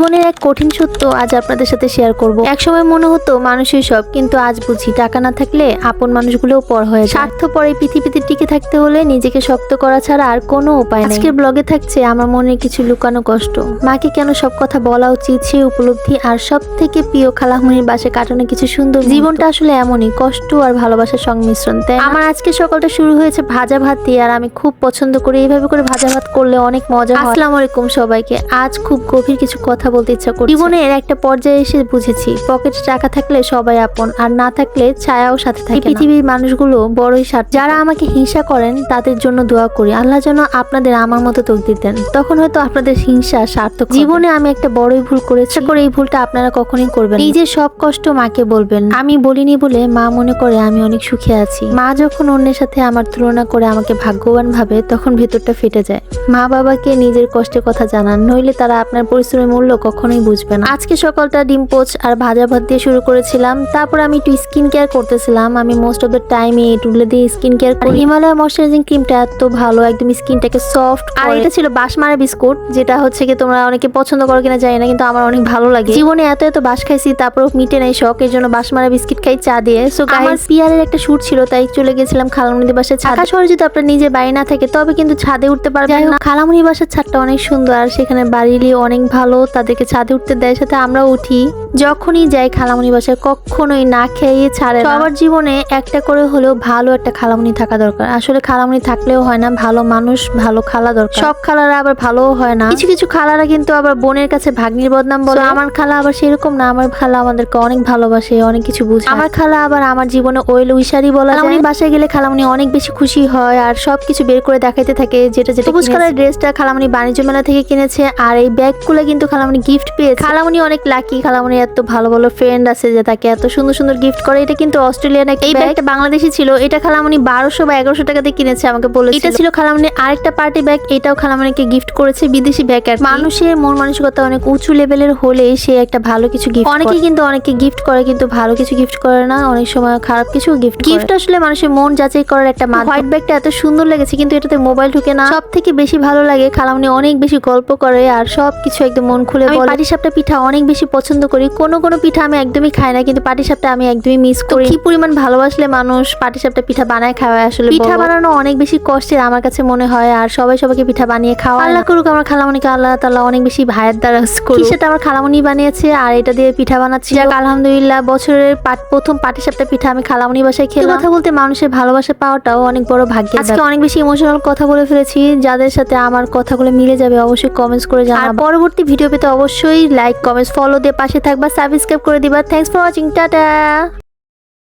জীবনের এক কঠিন সত্য আজ আপনাদের সাথে শেয়ার করব। একসময় মনে হতো মানুষই সব কিন্তু আজ বুঝি টাকা না থাকলে আপন মানুষগুলোও পর হয়ে স্বার্থ পরে পৃথিবীতে টিকে থাকতে হলে নিজেকে শক্ত করা ছাড়া আর কোনো উপায় নেই। আজকের ব্লগে থাকছে আমার মনে কিছু লুকানো কষ্ট। মাকে কেন সব কথা বলা উচিত সে উপলব্ধি আর সব থেকে প্রিয় খালামুনির বাসে কাটানো কিছু সুন্দর জীবনটা আসলে এমনই কষ্ট আর ভালোবাসার সংমিশ্রণ তাই আমার আজকে সকালটা শুরু হয়েছে ভাজা ভাত দিয়ে আর আমি খুব পছন্দ করি। এইভাবে করে ভাজা ভাত করলে অনেক মজা আসসালামু আলাইকুম সবাইকে। আজ খুব গভীর কিছু কথা বলতে ইচ্ছা করছে। জীবনের একটা পর্যায়ে এসে বুঝেছি পকেটে টাকা থাকলে সবাই আপন আর না থাকলে ছায়াও সাথে থাকে পৃথিবীর মানুষগুলো বড়ই স্বার্থ। যারা আমাকে হিংসা করেন তাদের জন্য দোয়া করি আল্লাহ যেন আপনাদের আমার মতো তকদির দেন। তখন হয়তো আপনাদের হিংসা সার্থক জীবনে আমি একটা বড়ই ভুল করেছি। করে এই ভুলটা আপনারা কখনোই করবেন। নিজের সব কষ্ট মাকে বলবেন আমি বলিনি বলে মা মনে করে আমি অনেক সুখে আছি। মা যখন অন্যের সাথে আমার তুলনা করে আমাকে ভাগ্যবান ভাবে তখন ভেতরটা ফেটে যায়। মা বাবাকে নিজের কষ্টের কথা জানান নইলে তারা আপনার পরিশ্রমের মূল্য কখনোই বুঝবে না। আজকে সকালটা ডিম পোচ আর ভাজা ভাত দিয়ে শুরু করেছিলাম। তারপর আমি একটু স্কিন কেয়ার করতেছিলাম। আমি মোস্ট অফ দ্য টাইম এই টুলে দিয়ে স্কিন কেয়ার করি। হিমালয় ময়শ্চারাইজিং ক্রিমটা এত ভালো একদম স্কিনটাকে সফট আর এটা ছিল বাসমারা বিস্কুট যেটা হচ্ছে কি তোমরা অনেকে পছন্দ করো কিনা জানি না কিন্তু আমার অনেক ভালো লাগে। জীবনে এত এত বাস খাইছি তারপর মিটে নাই শখ এর জন্য বাসমারা বিস্কিট খাই চা দিয়ে। সো আমার পিয়ারের একটা শুট ছিল তাই চলে গেছিলাম খালামুনিদের বাসায় ঢাকা শহরে যদি আপনার নিজের বাড়ি না থাকে তবে কিন্তু ছাদে উঠতে পারবেন না। খালামুনি বাসার ছাদটা অনেক সুন্দর আর সেখানে বাড়িলি অনেক ভালো তাদেরকে ছাদে উঠতে দেয় সাথে আমরাও উঠি। যখনই যাই খালামুনি বাসায় কখনোই না খেয়ে ছাড়ে সবার জীবনে একটা করে হলেও ভালো একটা খালামুনি থাকা দরকার। আসলে খালামুনি থাকলেও হয় না ভালো মানুষ ভালো খালা দরকার। সব খালারা আবার ভালোও হয় না। কিছু কিছু খালারা কিন্তু আবার বোনের কাছে ভাগ্নির বদনাম বলে। আমার খালা আবার সেরকম না। আমার খালা আমাদেরকে অনেক ভালোবাসে অনেক কিছু বুঝে আমার খালা আবার আমার জীবনে ওয়েল উইশারি বলা খালামুনি বাসায় গেলে খালামুনি অনেক বেশি খুশি হয় আর সবকিছু বের করে দেখাইতে থাকে যেটা যেটা সবুজ কালার ড্রেসটা খালামুনি বাণিজ্য মেলা থেকে কিনেছে। আর এই ব্যাগগুলো কিন্তু খালামুনি গিফট পেয়েছে। খালামুনি অনেক লাকি খালামুনি এত ভালো ভালো ফ্রেন্ড আছে যে তাকে এত সুন্দর সুন্দর গিফট করে। এটা কিন্তু অস্ট্রেলিয়ান একটা এই ব্যাগটা বাংলাদেশি ছিল। এটা খালামুনি বারোশো বা এগারোশো টাকা দিয়ে কিনেছে আমাকে বলে এটা ছিল খালামুনি আরেকটা পার্টি ব্যাগ এটাও খালামুনিকে গিফট করেছে বিদেশি ব্যাগ আর মানুষের মন মানসিকতা অনেক উঁচু লেভেলের হলে সে একটা ভালো কিছু গিফট অনেকে কিন্তু অনেকে গিফট করে কিন্তু ভালো কিছু গিফট করে না অনেক সময় খারাপ কিছু গিফট গিফট আসলে মানুষের মন যাচাই করার একটা মাধ্যম। হোয়াইট ব্যাগটা এত সুন্দর লেগেছে কিন্তু এটাতে মোবাইল ঢুকে না। সব থেকে বেশি ভালো লাগে খালামুনি অনেক বেশি গল্প করে আর সব কিছু একদম মন খুলে বলে পাটিসাপটা পিঠা অনেক বেশি পছন্দ করি। কোনো কোনো পিঠা আমি একদমই খাই না কিন্তু পাটিসাপটা আমি একদমই মিস করি। কি পরিমাণ ভালোবাসলে মানুষ পাটিসাপটা পিঠা বানায় খাওয়ায় আসলে পিঠা বানানো অনেক বেশি কষ্টের আমার কাছে মনে হয় আর সবাই সবাইকে পিঠা বানিয়ে খাওয়া আল্লাহ করুক আমার খালামণিকে আল্লাহ তাআলা অনেক বেশি ভাইয়ের দ্বারা করুক। সেটা আমার খালামণি বানিয়েছে আর এটা দিয়ে পিঠা বানাচ্ছি যাক আলহামদুলিল্লাহ বছরের প্রথম পাটিসাপটা পিঠা আমি খালামণি বাসায় খেলাম। কথা বলতে মানুষের ভালোবাসা পাওয়াটাও অনেক বড় ভাগ্য আজকে অনেক বেশি ইমোশনাল কথা বলে ফেলেছি। যাদের সাথে আমার কথাগুলো মিলে যাবে অবশ্যই কমেন্টস করে জানাবা। আর পরবর্তী ভিডিও পেতে অবশ্যই লাইক কমেন্টস ফলো দিয়ে পাশে থাকবা সাবস্ক্রাইব করে দিবা। Thanks for watching tata!